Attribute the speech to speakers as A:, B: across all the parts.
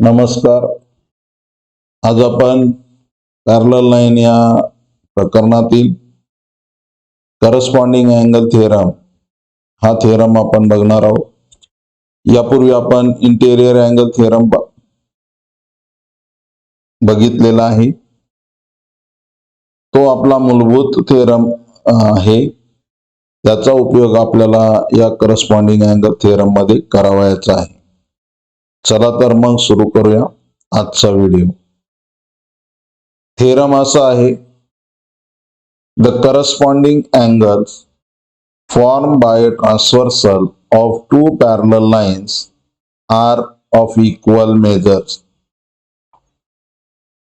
A: नमस्कार. आज आपण पॅरल लाईन या प्रकरणातील करस्पॉन्डिंग अँगल थेरम हा थेरम आपण बघणार आहोत. यापूर्वी आपण इंटेरियर अँगल थेरम बघितलेला आहे. तो आपला मूलभूत थेरम आहे. त्याचा उपयोग आपल्याला या करस्पॉन्डिंग अँगल थेरममध्ये करावायचा आहे. चला तर मग सुरू करूया आजचा व्हिडिओ. थेरम असा आहे. The corresponding angles form by transversal of two parallel lines are of equal measures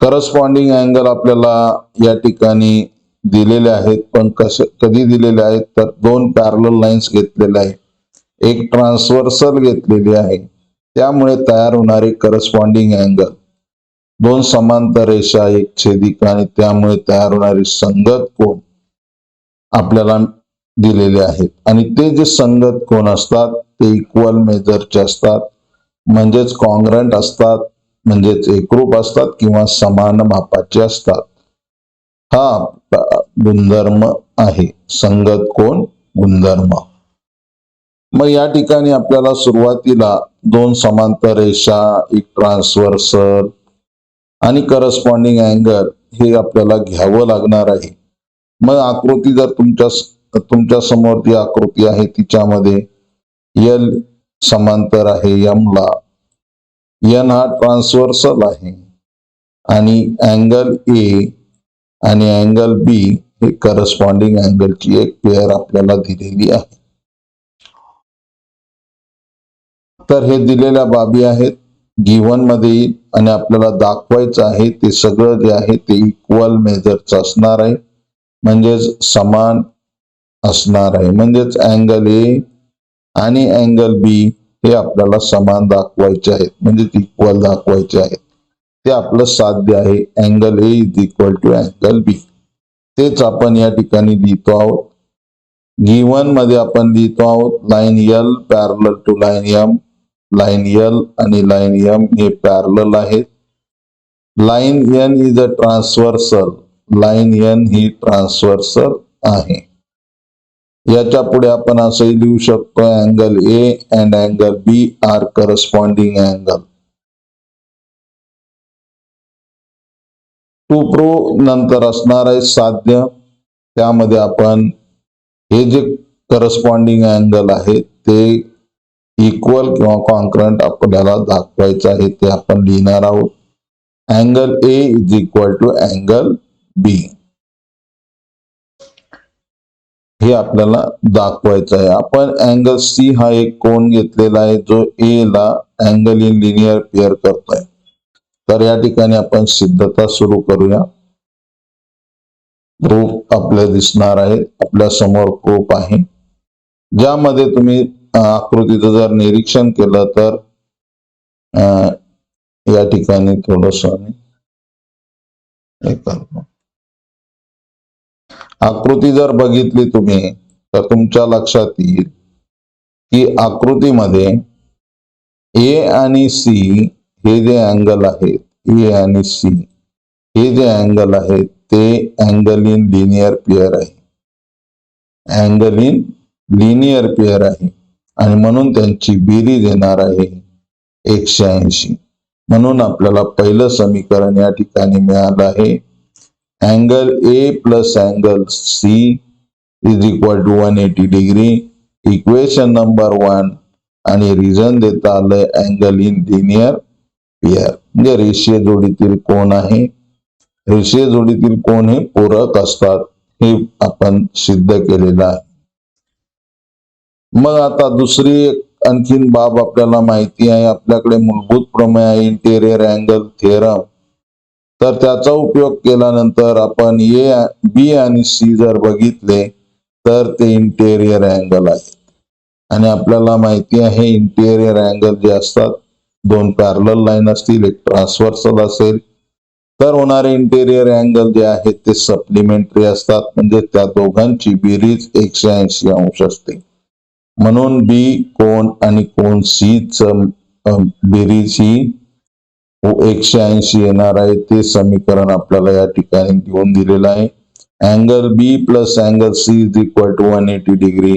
A: corresponding angle आपल्याला या ठिकाणी दिलेले आहेत पण कसे कधी दिलेले आहेत तर दोन पॅरल लाईन्स घेतलेले आहेत. एक ट्रान्सवर्सल घेतलेली आहे. त्यामुळे तयार होणारे करस्पॉन्डिंग अँगल दोन समांतर रेषा एक छेदिक आणि त्यामुळे तयार होणारे संगत कोण आपल्याला दिलेले आहेत. आणि ते जे संगत कोण असतात ते इक्वल मेजरचे असतात. म्हणजेच कॉन्ग्रंट असतात म्हणजेच एकरूप असतात किंवा समान मापाचे असतात. हा गुणधर्म आहे. संगत कोण गुणधर्म. मग या ठिकाणी आपल्याला सुरुवातीला दोन समांतर रेषा एक ट्रान्सव्हर्सल आणि करस्पॉन्डिंग अँगल हे आपल्याला घ्यावं लागणार आहे. मग आकृती जर तुमच्या तुमच्यासमोर जी आकृती आहे तिच्यामध्ये यल समांतर आहे यमला एन हा ट्रान्सव्हर्सल आहे आणि अँगल ए आणि अँगल बी हे करस्पॉन्डिंग अँगलची एक पेअर आपल्याला दिलेली आहे. तर हे दिलेल्या बाबी आहेत. गिव्हनमध्ये येईल आणि आपल्याला दाखवायचं आहे ते सगळं जे आहे ते इक्वल मेजरचं असणार आहे. म्हणजेच समान असणार आहे. म्हणजेच अँगल ए आणि अँगल बी हे आपल्याला समान दाखवायचे आहेत. म्हणजेच इक्वल दाखवायचे आहेत. ते आपलं साध्य आहे. Angle A is equal to angle B तेच आपण या ठिकाणी लिहितो आहोत. गिवनमध्ये आपण लिहितो आहोत. Line L parallel to line M line L आणि लाईन एम हे पॅरल आहेत. Line N is a transversal line N he transversal आहे. याच्यापुढे आपण असंही लिहू शकतो angle A and angle B are corresponding angle to pro नंतर असणार आहे साध्य. त्यामध्ये आपण हे जे करस्पॉन्डिंग अँगल आहे ते इक्वल किंवा कॉन्क्रंट आपल्याला दाखवायचं आहे ते आपण लिहिणार आहोत. Angle A is equal to angle B हे आपल्याला दाखवायचं आहे. आपण अँगल सी हा एक कोण घेतलेला आहे जो ए ला अँगल इन लिनियर पेअर करतोय. तर या ठिकाणी आपण सिद्धता सुरू करूया. प्रूफ आपल्या दिसणार आहे. आपल्यासमोर प्रूफ आहे. ज्यामध्ये तुम्ही आकृतीचं जर निरीक्षण केलं तर या ठिकाणी थोडस आकृती जर बघितली तुम्ही तर तुमच्या लक्षात येईल की आकृतीमध्ये ए आणि सी हे जे अँगल आहेत ए आणि सी हे जे अँगल आहेत ते अँगल इन लिनियर पेअर आहे. अँगल इन लिनियर पेअर आहे. आणि म्हणून त्यांची बेरी देणार आहे एकशे ऐंशी. म्हणून आपल्याला पहिलं समीकरण या ठिकाणी मिळालं आहे. Angle A plus angle C is equal to one eighty degree equation number one आणि रिझन देता आलंय अँगल इन लिनियर पियर म्हणजे रेषीय जोडीतील कोण आहे. रेषीय जोडीतील कोण हे पूरक असतात. हे आपण सिद्ध केलेलं आहे. मग आता दुसरी आणखीन बाब आपल्याला माहिती आहे. आपल्याकडे मूलभूत प्रमेय आहे इंटेरियर अँगल थिअरम तर त्याचा उपयोग केल्यानंतर आपण ए बी आणि सी जर बघितले तर ते इंटेरियर अँगल आहेत. आणि आपल्याला माहिती आहे इंटेरियर अँगल जे असतात दोन पॅरल लाईन असतील एक ट्रान्सव्हर्सल असेल. तर होणारे इंटेरियर अँगल जे आहेत ते सप्लिमेंटरी असतात. म्हणजे त्या दोघांची बेरीज एकशे ऐंशी अंश असते. म्हणून बी कोण आणि कोण सी च बेरीज ही एकशे ऐंशी येणार आहे. ते समीकरण आपल्याला या ठिकाणी देऊन दिलेलं आहे. Angle B plus angle C is equal to one eighty degree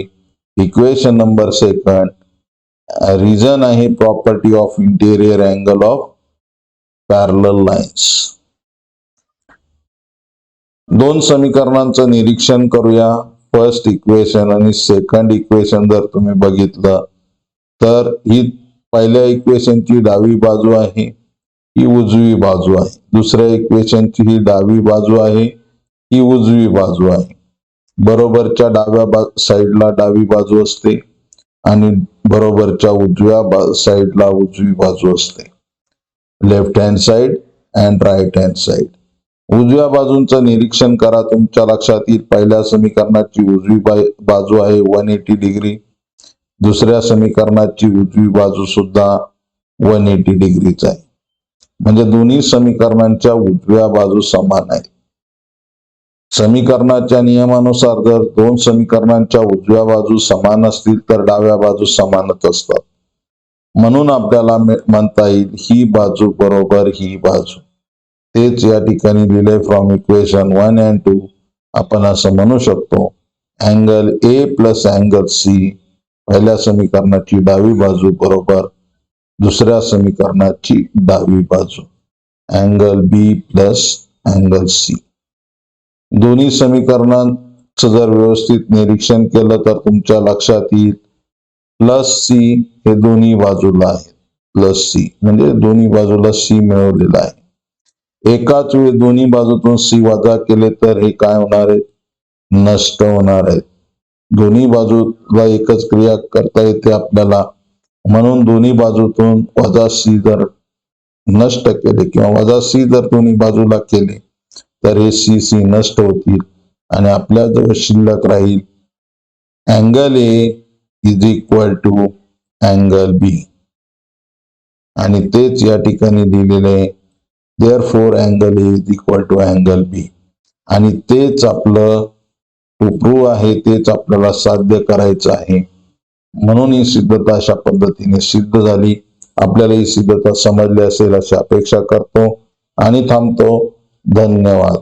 A: equation number second reason आहे property of interior angle of parallel lines दोन समीकरणांचं निरीक्षण करूया. फर्स्ट इक्वेशन आणि सेकंड इक्वेशन जर तुम्ही बघितलं तर ही पहिल्या इक्वेशनची डावी बाजू आहे ही उजवी बाजू आहे. दुसऱ्या इक्वेशनची ही डावी बाजू आहे ही उजवी बाजू आहे. बरोबरच्या डाव्या बा साईडला डावी बाजू असते आणि बरोबरच्या उजव्या बा साईडला उजवी बाजू असते. Left hand side and right hand side उजव्या बाजूंचं निरीक्षण करा. तुमच्या लक्षात येईल पहिल्या समीकरणाची उजवी बाजू आहे वन एटी डिग्री दुसऱ्या समीकरणाची उजवी बाजू सुद्धा वन एटी डिग्रीच आहे. म्हणजे दोन्ही समीकरणांच्या उजव्या बाजू समान आहे समीकरणाच्या नियमानुसार जर दोन समीकरणांच्या उजव्या बाजू समान असतील तर डाव्या बाजू समानच असतात. म्हणून आपल्याला म्हणता येईल ही बाजू बरोबर ही बाजू. तेच या ठिकाणी from equation one and two आपण असं म्हणू शकतो। Angle A plus angle C पहिल्या समीकरणाची डावी बाजू बरोबर। दुसऱ्या समीकरणाची डावी बाजू। Angle B plus angle C दोन्ही समीकरणांचं जर व्यवस्थित निरीक्षण केलं तर तुमच्या लक्षात येईल. प्लस सी हे दोन्ही बाजूला आहे. प्लस सी म्हणजे दोन्ही बाजूला सी मिळवलेला आहे. एकाच वेळी दोन्ही बाजूतून सी वजा केले तर हे काय होणार आहे? नष्ट होणार आहे. दोन्ही बाजूला एकच क्रिया करता येते आपल्याला. म्हणून दोन्ही बाजूतून वजा सी जर नष्ट केले किंवा वजा सी जर दोन्ही बाजूला केले तर हे सी सी नष्ट होतील आणि आपल्या जवळ शिल्लक राहील. Angle A is equal to angle B. आणि तेच या ठिकाणी दिलेले आहे. Therefore angle is equal to angle B आणि तेच आपलं टू प्रूव्ह आहे तेच आपल्याला साध्य करायचं आहे. म्हणून ही सिद्धता अशा पद्धतीने सिद्ध झाली. आपल्याला ही सिद्धता समजली असेल अशी अपेक्षा करतो. आणि थांबतो. धन्यवाद.